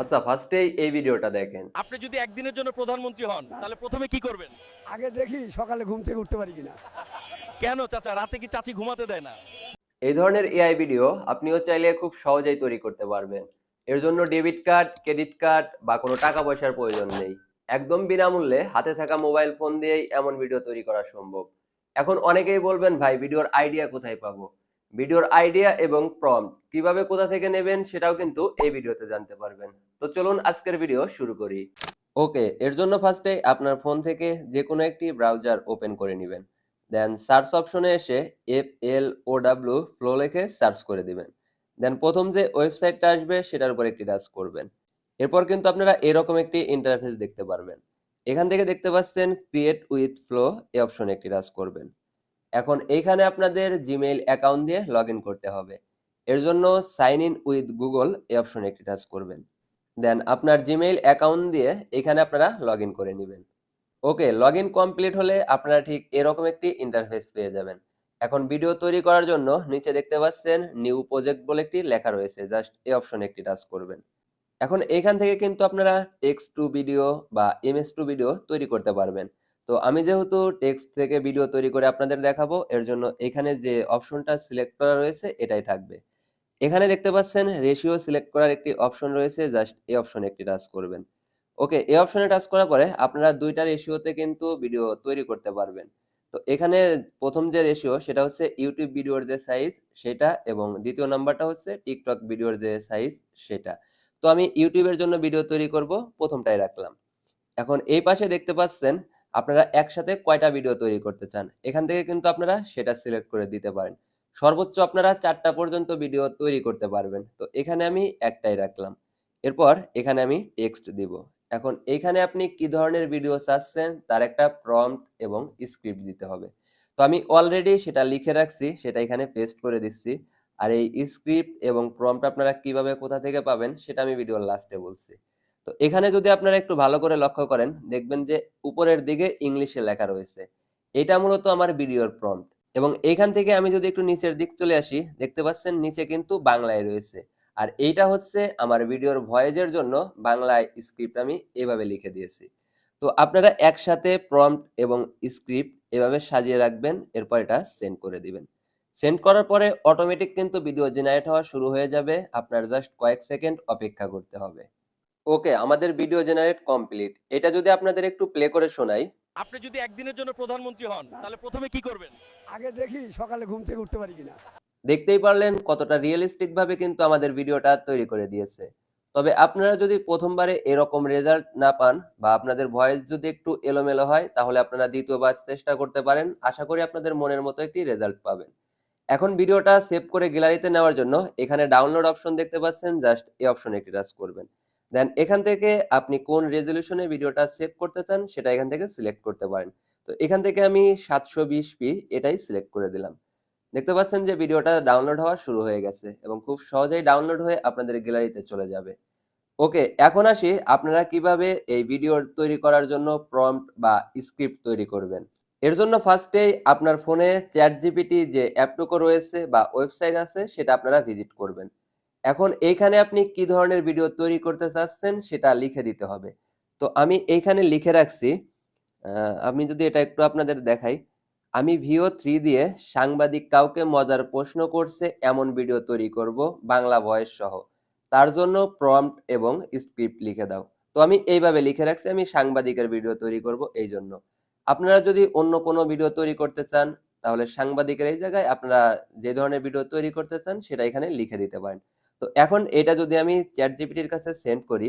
আচ্ছা ফার্স্টেই এই ভিডিওটা দেখেন। আপনি যদি একদিনের জন্য প্রধানমন্ত্রী হন তাহলে প্রথমে কি করবেন? আগে দেখি সকালে ঘুম থেকে উঠতে পারি কিনা। কেন চাচা রাতে কি চাচি ঘুমাতে দেয় না? এই ধরনের এআই ভিডিও আপনিও চাইলে খুব সহজেই তৈরি করতে পারবেন। এর জন্য ডেবিট কার্ড ক্রেডিট কার্ড বা কোনো টাকা পয়সার প্রয়োজন নেই। একদম বিনামূল্যে হাতে থাকা মোবাইল ফোন দিয়েই এমন ভিডিও তৈরি করা সম্ভব। এখন অনেকেই বলবেন ভাই ভিডিওর আইডিয়া কোথায় পাবো? ভিডিওর আইডিয়া এবং প্রম্পট কীভাবে কোথা থেকে নেবেন সেটাও কিন্তু এই ভিডিওতে জানতে পারবেন। তো চলুন আজকের ভিডিও শুরু করি। ওকে এর জন্য ফার্স্টে আপনার ফোন থেকে যে কোনো একটি ব্রাউজার ওপেন করে নেবেন। দেন সার্চ অপশনে এসে F L O W flow লিখে সার্চ করে দিবেন। দেন প্রথম যে ওয়েবসাইটটা আসবে সেটার উপর একটি টাচ করবেন। এরপর কিন্তু আপনারা এরকম একটি ইন্টারফেস দেখতে পারবেন। এখান থেকে দেখতে পাচ্ছেন ক্রিয়েট উইথ ফ্লো এই অপশনে একটি টাচ করবেন। এখন এইখানে আপনাদের জিমেইল অ্যাকাউন্ট দিয়ে লগ করতে হবে। এর জন্য সাইন ইন উইথ গুগল এই অপশনে একটি টাচ করবেন। দেন আপনার জিমেইল অ্যাকাউন্ট দিয়ে এখানে আপনারা লগ করে নেবেন। ওকে লগ কমপ্লিট হলে আপনারা ঠিক এরকম একটি ইন্টারফেস পেয়ে যাবেন। এখন ভিডিও তৈরি করার জন্য নিচে দেখতে পাচ্ছেন নিউ প্রজেক্ট বলে একটি লেখা রয়েছে। জাস্ট এই অপশনে একটি টাচ করবেন। এখন এখান থেকে কিন্তু আপনারা টেক্সট টু ভিডিও বা এমএস টু ভিডিও তৈরি করতে পারবেন। তো আমি যেহেতু টেক্সট থেকে ভিডিও তৈরি করে আপনাদের দেখাবো, এর জন্য এখানে যে অপশনটা সিলেক্ট করা রয়েছে, এটাই থাকবে। এখানে দেখতে পাচ্ছেন রেশিও সিলেক্ট করার একটি অপশন রয়েছে জাস্ট এই অপশনে একটি টাচ করবেন। ওকে এই অপশনে টাচ করার পরে আপনারা দুইটা রেশিওতে কিন্তু ভিডিও তৈরি করতে পারবেন। তো এখানে প্রথম যে রেশিও সেটা হচ্ছে ইউটিউব ভিডিওর যে সাইজ সেটা, এবং দ্বিতীয় নাম্বারটা হচ্ছে টিকটক ভিডিওর যে সাইজ সেটা। তো আমি ইউটিউবের জন্য ভিডিও তৈরি করব, প্রথমটাই রাখলাম। এখন এই পাশে দেখতে পাচ্ছেন আপনারা একসাথে কয়টা ভিডিও তৈরি করতে চান? এখান থেকে কিন্তু আপনারা সেটা সিলেক্ট করে দিতে পারেন। সর্বোচ্চ আপনারা চারটা পর্যন্ত ভিডিও তৈরি করতে পারবেন। তো এখানে আমি একটাই রাখলাম। এরপর এখানে আমি টেক্সট দিব। এখন এইখানে আপনি কি ধরনের ভিডিও চাচ্ছেন তার একটা প্রম্পট এবং স্ক্রিপ্ট দিতে হবে। তো আমি অলরেডি সেটা লিখে রাখছি, সেটা এখানে পেস্ট করে দিচ্ছি। আর এই স্ক্রিপ্ট এবং প্রম্পট আপনারা কীভাবে কোথা থেকে পাবেন সেটা আমি ভিডিওর লাস্টে বলছি। তো এখানে যদি আপনারা একটু ভালো করে লক্ষ্য করেন, দেখবেন যে উপরের দিকে ইংলিশে লেখা রয়েছে। এটা মূলত আমার ভিডিওর প্রম্পট এবং এইখান থেকে আমি যদি একটু নিচের দিক চলে আসি, দেখতে পাচ্ছেন নিচে কিন্তু বাংলায় রয়েছে। আর এইটা হচ্ছে আমার ভিডিওর ভয়েজের জন্য বাংলায় স্ক্রিপ্ট আমি এভাবে লিখে দিয়েছি। তো আপনারা একসাথে প্রম্পট এবং স্ক্রিপ্ট এভাবে সাজিয়ে রাখবেন, এরপর এটা সেন্ড করে দিবেন। সেন্ড করার পরে অটোমেটিক কিন্তু ভিডিও জেনারেট হওয়া শুরু হয়ে যাবে। আপনার জাস্ট কয়েক সেকেন্ড অপেক্ষা করতে হবে। ওকে আমাদের ভিডিও জেনারেট কমপ্লিট এটা যদি আপনাদের একটু প্লে করে শোনাই। আপনি যদি একদিনের জন্য প্রধানমন্ত্রী হন তাহলে প্রথমে কি করবেন? আগে দেখি সকালে ঘুম থেকে উঠতে পারি কিনা। দেখতেই পারলেন কতটা রিয়েলিস্টিক ভাবে কিন্তু আমাদের ভিডিওটা তৈরি করে দিয়েছে। তবে আপনারা যদি প্রথমবারে এরকম রেজাল্ট না পান বা আপনাদের ভয়েস যদি একটু এলোমেলো হয় তাহলে আপনারা দ্বিতীয়বার চেষ্টা করতে পারেন। আশা করি আপনাদের মনের মতো একটি রেজাল্ট পাবেন। এখন ভিডিওটা সেভ করে গ্যালারিতে নেওয়ার জন্য এখানে ডাউনলোড অপশন দেখতে পাচ্ছেন জাস্ট এই অপশনে একটি টাচ করবেন। দেন এখান থেকে আপনি কোন রেজলিউশনে ভিডিওটা সেভ করতে চান, সেটা এখান থেকে সিলেক্ট করতে পারেন। তো এখান থেকে আমি সাতশো বিশ পি এটাই সিলেক্ট করে দিলাম। দেখতে পাচ্ছেন যে ভিডিওটা ডাউনলোড হওয়া শুরু হয়ে গেছে এবং খুব সহজেই ডাউনলোড হয়ে আপনাদের গ্যালারিতে চলে যাবে। ওকে এখন আসি আপনারা কীভাবে এই ভিডিও তৈরি করার জন্য প্রম্পট বা স্ক্রিপ্ট তৈরি করবেন। এর জন্য ফার্স্টেই আপনার ফোনে চ্যাট জিপিটি যে অ্যাপটুকু রয়েছে বা ওয়েবসাইট আছে, সেটা আপনারা ভিজিট করবেন। এখন এইখানে আপনি কি ধরনের ভিডিও তৈরি করতে চাচ্ছেন সেটা লিখে দিতে হবে। তো আমি এইখানে লিখে রাখছি আমি যদি এটা একটু আপনাদের দেখাই, আমি ভিও থ্রি দিয়ে সাংবাদিক কাউকে মজার প্রশ্ন করছে এমন ভিডিও তৈরি করব, বাংলা ভয়েস সহ। তার জন্য প্রম্পট এবং স্ক্রিপ্ট লিখে দাও। তো আমি এইভাবে লিখে রাখছি, আমি সাংবাদিকের ভিডিও তৈরি করব এই জন্য। আপনারা যদি অন্য কোনো ভিডিও তৈরি করতে চান, তাহলে সাংবাদিকের এই জায়গায় আপনারা যে ধরনের ভিডিও তৈরি করতে চান, সেটা এখানে লিখে দিতে পারেন। তো এখন এটা যদি আমি চ্যাট জিপিটির কাছে সেন্ড করি,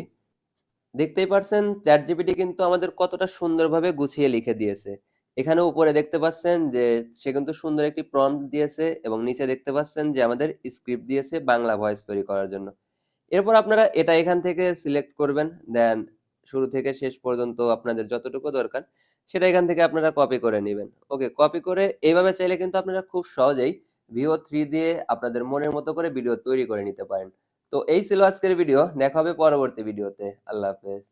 দেখতেই পারছেন চ্যাট জিপিটি কিন্তু আমাদের কতটা সুন্দরভাবে গুছিয়ে লিখে দিয়েছে। এখানে উপরে দেখতে পাচ্ছেন যে সে কিন্তু সুন্দর একটি প্রম্পট দিয়েছে এবং নিচে দেখতে পাচ্ছেন যে আমাদের স্ক্রিপ্ট দিয়েছে বাংলা ভয়েস তৈরি করার জন্য। এরপর আপনারা এটা এখান থেকে সিলেক্ট করবেন দেন শুরু থেকে শেষ পর্যন্ত আপনাদের যতটুকু দরকার, সেটা এখান থেকে আপনারা কপি করে নেবেন। ওকে কপি করে এইভাবে চাইলে কিন্তু আপনারা খুব সহজেই ভিও থ্রি দিয়ে আপনাদের মনের মতো করে ভিডিও তৈরি করে নিতে পারেন। তো এই ছিল আজকের ভিডিও দেখা হবে পরবর্তী ভিডিওতে আল্লাহ হাফেজ।